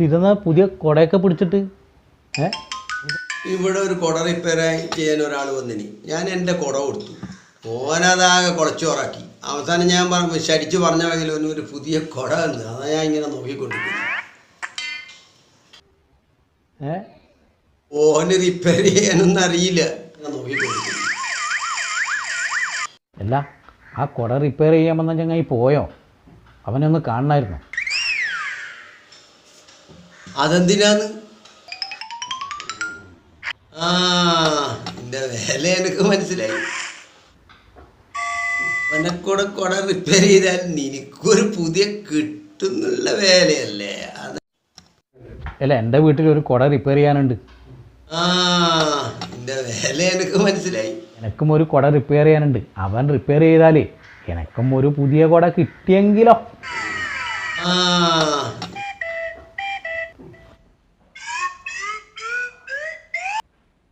ഇതെന്നാ പുതിയ കുടയൊക്കെ പിടിച്ചിട്ട്? ഏ? ഇവിടെ ഒരു കുട റിപ്പയർ ചെയ്യാൻ ഒരാൾ വന്നിനി. ഞാൻ എന്റെ കുട കൊടുത്തു. ഓനതാകെ കുളച്ചോറാക്കി അവസാനം ഞാൻ പറഞ്ഞു ശരിച്ചു പറഞ്ഞ വകയിൽ ഒരു പുതിയ കുട വന്നു അതാ ഞാൻ ഇങ്ങനെ നോക്കിക്കൊണ്ടിരിക്കുന്നു. ഏ? ഓന് റിപ്പയർ ചെയ്യാനൊന്നും അറിയില്ല. ഞാൻ നോക്കിക്കൊണ്ടിരിക്കുന്നു. അല്ല ആ കുട റിപ്പയർ ചെയ്യാമെന്ന ചങ്ങായി പോയോ? അവനൊന്ന് കാണണമായിരുന്നു അതെന്തിനാന്ന്? ആ എന്റെ വില എനിക്ക് മനസ്സിലായി. അവനെക്കൂടെ കുട റിപ്പയർ ചെയ്താൽ നിനക്കൊരു പുതിയ കിട്ടുന്നുള്ള വേലയല്ലേ? അത് അല്ല എന്റെ വീട്ടിൽ ഒരു കുട റിപ്പയർ ചെയ്യാനുണ്ട്. ആ എന്റെ വില എനിക്ക് മനസ്സിലായി. എനക്കും ഒരു കുട റിപ്പയർ ചെയ്യാനുണ്ട്. അവൻ റിപ്പയർ ചെയ്താലേ എനക്കും ഒരു പുതിയ കുട കിട്ടിയെങ്കിലോ. ആ